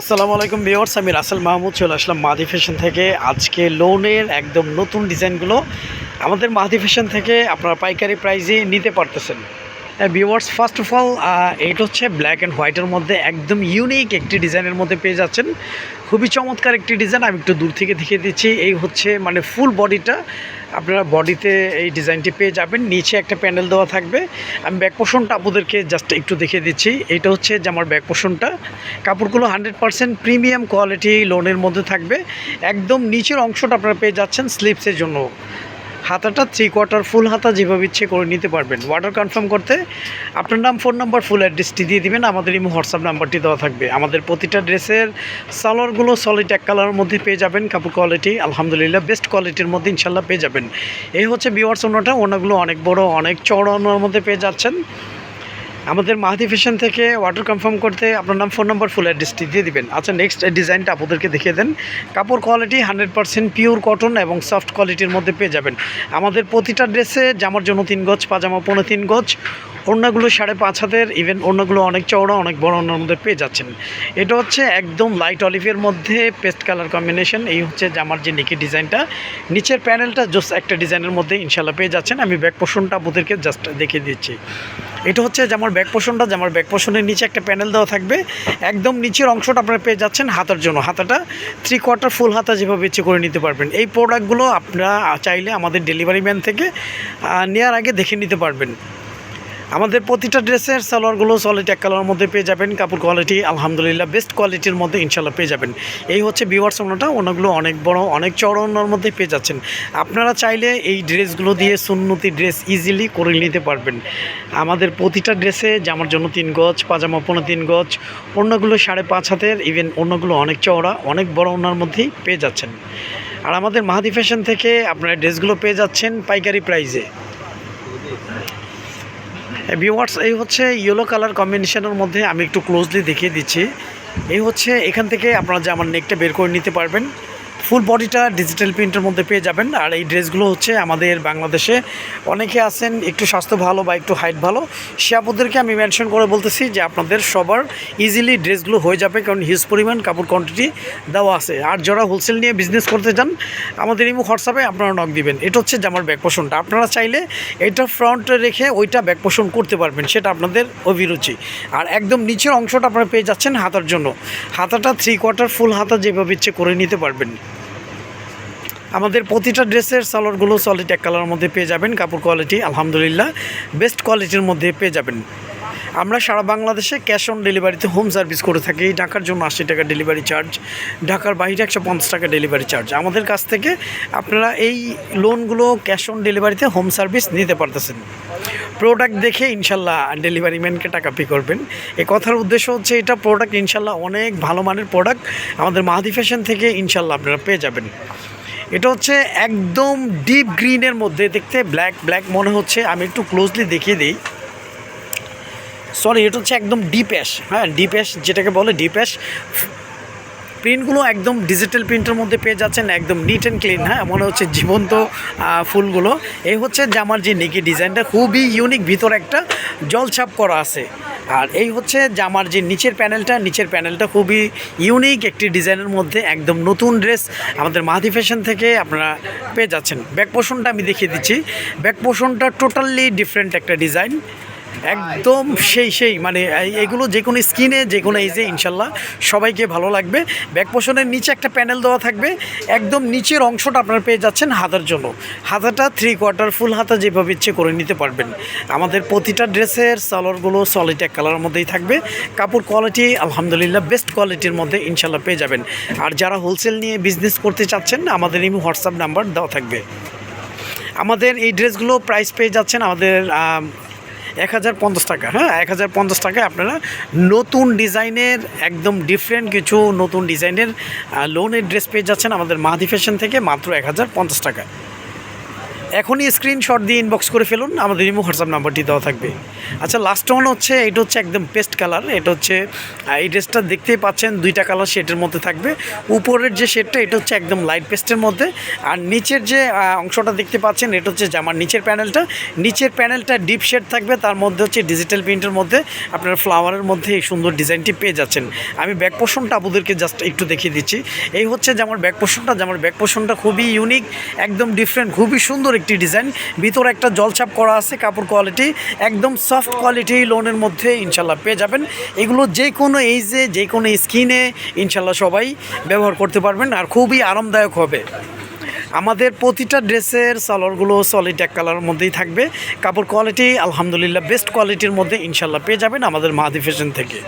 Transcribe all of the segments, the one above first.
আসসালামু আলাইকুম ভিওর্স আমি রাসেল মাহমুদ, চলে আসলাম মাদি ফ্যাশন থেকে। আজকে লোনের একদম নতুন ডিজাইনগুলো আমাদের মাদি ফ্যাশন থেকে আপনারা পাইকারি প্রাইজে নিতে পারতেছেন। ভিওয়ার্স ফার্স্ট অফ অল এটা হচ্ছে ব্ল্যাক অ্যান্ড হোয়াইটের মধ্যে একদম ইউনিক একটি ডিজাইনের মধ্যে পেয়ে যাচ্ছেন। খুবই চমৎকার একটি ডিজাইন, আমি একটু দূর থেকে দেখিয়ে দিচ্ছি। এই হচ্ছে মানে ফুল বডিটা আপনারা বডিতে এই ডিজাইনটি পেয়ে যাবেন। নিচে একটা প্যান্ডেল দেওয়া থাকবে। আমি ব্যাক পোষণটা আপনাদেরকে জাস্ট একটু দেখিয়ে দিচ্ছি। এটা হচ্ছে যে আমার ব্যাক পোষণটা কাপড়গুলো হান্ড্রেড পারসেন্ট প্রিমিয়াম কোয়ালিটি লোনের মধ্যে থাকবে। একদম নিচের অংশটা আপনারা পেয়ে যাচ্ছেন স্লিপসের জন্য। হাতাটা থ্রি কোয়ার্টার ফুল হাতা যেভাবে ইচ্ছে করে নিতে পারবেন। অর্ডার কনফার্ম করতে আপনার নাম ফোন নাম্বার ফুল অ্যাড্রেসটি দিয়ে দিবেন। আমাদের এই হোয়াটসঅ্যাপ নাম্বারটি দেওয়া থাকবে। আমাদের প্রতিটা ড্রেসের সালোয়ারগুলো সলিড এক কালারের মধ্যে পেয়ে যাবেন। কাপড় কোয়ালিটি আলহামদুলিল্লাহ বেস্ট কোয়ালিটির মধ্যে ইনশাল্লাহ পেয়ে যাবেন। এই হচ্ছে বিওয়ার্স ওনাটা ওনাগুলো অনেক বড়, অনেক চড় ওনার মধ্যে পেয়ে যাচ্ছেন। আমাদের মাহাদি ফ্যাশন থেকে অর্ডার কনফার্ম করতে আপনার নাম ফোন নম্বর ফুল অ্যাড্রেসটি দিয়ে দিবেন। আচ্ছা নেক্সট ডিজাইনটা আপনাদেরকে দেখিয়ে দেন। কাপড় quality hundred percent pure cotton এবং সফট কোয়ালিটির মধ্যে পেয়ে যাবেন। আমাদের প্রতিটা ড্রেসে জামার জন্য তিন গজ পাজামা পনেরো তিন গজ। ওড়নাগুলো সাড়ে পাঁচ হাতের ইভেন অন্যগুলো অনেক চওড়া, অনেক বড় ওড়নার মধ্যে পেয়ে যাচ্ছেন। এটা হচ্ছে একদম লাইট অলিভের মধ্যে পেস্ট কালার কম্বিনেশন এই হচ্ছে জামার যে নিকি ডিজাইনটা। নিচের প্যানেলটা জাস্ট একটা ডিজাইনের মধ্যে ইনশাল্লাহ পেয়ে যাচ্ছেন। আমি ব্যাক পোষণটা আপনাদেরকে জাস্ট দেখিয়ে দিচ্ছি। এটা হচ্ছে যে আমার ব্যাক পোষণটা যে আমার ব্যাক পোষণের নিচে একটা প্যানেল দেওয়া থাকবে। একদম নিচের অংশটা আপনারা পেয়ে যাচ্ছেন হাতার জন্য। হাতাটা থ্রি কোয়ার্টার ফুল হাতা যেভাবে ইচ্ছে করে নিতে পারবেন। এই প্রোডাক্টগুলো আপনারা চাইলে আমাদের ডেলিভারি ম্যান থেকে নেওয়ার আগে দেখে নিতে পারবেন। আমাদের প্রতিটা ড্রেসের সালোয়ারগুলো সলিড এক কালারের মধ্যে পেয়ে যাবেন। কাপড় কোয়ালিটি আলহামদুলিল্লাহ বেস্ট কোয়ালিটির মধ্যে ইনশাল্লাহ পেয়ে যাবেন। এই হচ্ছে বিওয়ার্স ওনাটা ওনাগুলো অনেক বড়, অনেক ওনার মধ্যে পেয়ে যাচ্ছেন। আপনারা চাইলে এই ড্রেসগুলো দিয়ে সুন্নতি ড্রেস ইজিলি করে নিতে পারবেন। আমাদের প্রতিটা ড্রেসে জামার জন্য তিন গজ, পাজামা পনেরো তিন গজ, অন্যগুলো সাড়ে পাঁচ হাতের ইভেন অন্যগুলো অনেক চওড়া, অনেক বড় ওনার মধ্যেই পেয়ে যাচ্ছেন। আর আমাদের মাহাদি ফ্যাশন থেকে আপনারা ড্রেসগুলো পেয়ে যাচ্ছেন পাইকারি প্রাইজে ভিওয়ার্স এই হচ্ছে ইয়েলো কালার কম্বিনেশনের মধ্যে আমি একটু ক্লোজলি দেখিয়ে দিচ্ছি। এই হচ্ছে এখান থেকে আপনারা যে আমার নেকটা বের করে নিতে পারবেন ফুল বডিটা ডিজিটাল প্রিন্টের মধ্যে পেয়ে যাবেন। আর এই ড্রেসগুলো হচ্ছে আমাদের বাংলাদেশে অনেকে আছেন একটু স্বাস্থ্য ভালো বা একটু হাইট ভালো। সে আপনাদেরকে আমি মেনশন করে বলতেছি যে আপনাদের সবার ইজিলি ড্রেসগুলো হয়ে যাবে, কারণ হিউজ পরিমাণ কাপড় কোয়ান্টিটি দেওয়া আছে। আর যারা হোলসেল নিয়ে বিজনেস করতে চান, আমাদের ইমো হোয়াটসঅ্যাপে আপনারা নক দিবেন। এটা হচ্ছে জামার ব্যাক পোষণটা আপনারা চাইলে এটা ফ্রন্টে রেখে ওইটা ব্যাক পোষণ করতে পারবেন, সেটা আপনাদের অভিরুচি। আর একদম নিচের অংশটা আপনারা পেয়ে যাচ্ছেন হাতার জন্য। হাতাটা থ্রি কোয়ার্টার ফুল হাতা যেভাবে ইচ্ছে করে নিতে পারবেন। আমাদের প্রতিটা ড্রেসের সালোয়ারগুলো সলিড এক কালারের মধ্যে পেয়ে যাবেন, কাপড় কোয়ালিটি আলহামদুলিল্লাহ বেস্ট কোয়ালিটির মধ্যে পেয়ে যাবেন। আমরা সারা বাংলাদেশে ক্যাশ অন ডেলিভারিতে হোম সার্ভিস করে থাকি, ঢাকার জন্য আশি টাকা ডেলিভারি চার্জ ঢাকার বাইরে একশো পঞ্চাশ টাকা ডেলিভারি চার্জ আমাদের কাছ থেকে আপনারা এই লোনগুলো ক্যাশ অন ডেলিভারিতে হোম সার্ভিস নিতে পারতেছেন। প্রোডাক্ট দেখে ইনশাল্লাহ ডেলিভারি ম্যানকে টাকা পে করবেন। এ কথার উদ্দেশ্য হচ্ছে এটা প্রোডাক্ট ইনশাল্লাহ অনেক ভালো মানের প্রোডাক্ট আমাদের মাহাদি ফ্যাশন থেকে ইনশাল্লাহ আপনারা পেয়ে যাবেন। এটা হচ্ছে একদম ডিপ গ্রিনের মধ্যে, দেখতে ব্ল্যাক ব্ল্যাক মনে হচ্ছে। আমি একটু ক্লোজলি দেখিয়ে দিই। সরি এটা হচ্ছে একদম ডিপ অ্যাশ হ্যাঁ ডিপ অ্যাশ যেটাকে বলে ডিপ অ্যাশ প্রিন্টগুলো একদম ডিজিটাল প্রিন্টের মধ্যে পেয়ে যাচ্ছেন, একদম নিট অ্যান্ড ক্লিন হ্যাঁ? মনে হচ্ছে জীবন্ত ফুলগুলো। এই হচ্ছে জামার যে নিকি ডিজাইনটা, খুবই ইউনিক ভিতরে একটা জলছাপ করা আছে। আর এই হচ্ছে জামার যে নিচের প্যানেলটা নিচের প্যানেলটা খুবই ইউনিক একটি ডিজাইনের মধ্যে, একদম নতুন ড্রেস আমাদের মাহাদি ফ্যাশন থেকে আপনারা পেয়ে যাচ্ছেন। ব্যাক পোষণটা আমি দেখিয়ে দিচ্ছি। ব্যাক পোষণটা টোটালি ডিফারেন্ট একটা ডিজাইন একদম সেই সেই মানে এগুলো যে কোনো স্কিনে যে কোনো এই যে ইনশাল্লাহ সবাইকে ভালো লাগবে। ব্যাক পোষণের নিচে একটা প্যানেল দেওয়া থাকবে। একদম নিচের অংশটা আপনারা পেয়ে যাচ্ছেন হাতার জন্য। হাতাটা থ্রি কোয়ার্টার ফুল হাতা যেভাবে ইচ্ছে করে নিতে পারবেন। আমাদের প্রতিটা ড্রেসের সালোয়ারগুলো সলিড এক কালারের মধ্যেই থাকবে। কাপড় কোয়ালিটি আলহামদুলিল্লাহ বেস্ট কোয়ালিটির মধ্যে ইনশাল্লাহ পেয়ে যাবেন। আর যারা হোলসেল নিয়ে বিজনেস করতে চাচ্ছেন, আমাদের এই হোয়াটসঅ্যাপ নাম্বার দেওয়া থাকবে। আমাদের এই ড্রেসগুলো প্রাইস পেয়ে যাচ্ছেন আমাদের এক হাজার পঞ্চাশ টাকা হ্যাঁ এক হাজার পঞ্চাশ টাকায় আপনারা নতুন ডিজাইনের, একদম ডিফারেন্ট কিছু নতুন ডিজাইনের লোনের ড্রেস পেয়ে যাচ্ছেন আমাদের মাহাদি ফ্যাশন থেকে মাত্র এক হাজার পঞ্চাশ টাকা। এখনই স্ক্রিনশট দিয়ে ইনবক্স করে ফেলুন, আমাদের ইমো হোয়াটসঅ্যাপ নাম্বারটি দেওয়া থাকবে। আচ্ছা লাস্ট ওয়ান হচ্ছে, এটা হচ্ছে একদম পেস্ট কালার এটা হচ্ছে এই ড্রেসটা দেখতেই পাচ্ছেন, দুইটা কালার শেডের মধ্যে থাকবে। উপরের যে শেডটা এটা হচ্ছে একদম লাইট পেস্টের মধ্যে। আর নিচের যে অংশটা দেখতে পাচ্ছেন, এটা হচ্ছে জামার নিচের প্যানেলটা নিচের প্যানেলটা ডিপ শেড থাকবে, তার মধ্যে হচ্ছে ডিজিটাল প্রিন্টের মধ্যে আপনার ফ্লাওয়ারের মধ্যে এই সুন্দর ডিজাইনটি পেয়ে যাচ্ছেন। আমি ব্যাক পোর্শনটা আপনাদেরকে জাস্ট একটু দেখিয়ে দিচ্ছি। এই হচ্ছে জামার ব্যাক পোর্শনটা জামার ব্যাক পোর্শনটা খুবই ইউনিক একদম ডিফারেন্ট খুবই সুন্দর একটি ডিজাইন ভিতরে একটা জলছাপ করা আছে, কাপড় কোয়ালিটি একদম সফট কোয়ালিটি লোনের মধ্যে ইনশাল্লাহ পেয়ে যাবেন। এগুলো যে কোনো এইজে, যে কোনো স্কিনে ইনশাল্লাহ সবাই ব্যবহার করতে পারবেন আর খুবই আরামদায়ক হবে। আমাদের প্রতিটা ড্রেসের সালোয়ারগুলো সলিড এক কালারের মধ্যেই থাকবে। কাপড় কোয়ালিটি আলহামদুলিল্লাহ বেস্ট কোয়ালিটির মধ্যে ইনশাল্লাহ পেয়ে যাবেন আমাদের মাহাদি ফ্যাশন থেকে।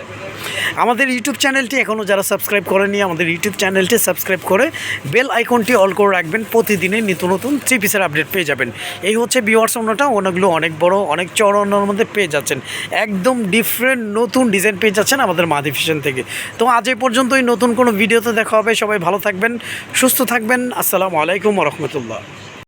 আমাদের ইউটিউব চ্যানেলটি এখনও যারা সাবস্ক্রাইব করেনি আমাদের ইউটিউব চ্যানেলটি সাবস্ক্রাইব করে বেল আইকনটি অল করে রাখবেন। প্রতিদিনই নিত্য নতুন থ্রি পিসের আপডেট পেয়ে যাবেন। এই হচ্ছে বিওয়ার্স অন্যটা, অনেকগুলো অনেক বড়, অনেক চড় অন্যর মধ্যে পেয়ে যাচ্ছেন। একদম ডিফারেন্ট নতুন ডিজাইন পেয়ে যাচ্ছেন আমাদের মাদি ফ্যাশন থেকে। তো আজ এই পর্যন্তই, নতুন কোনো ভিডিওতে দেখা হবে। সবাই ভালো থাকবেন, সুস্থ থাকবেন। আসসালামু আলাইকুম রহমতুল্লাহ।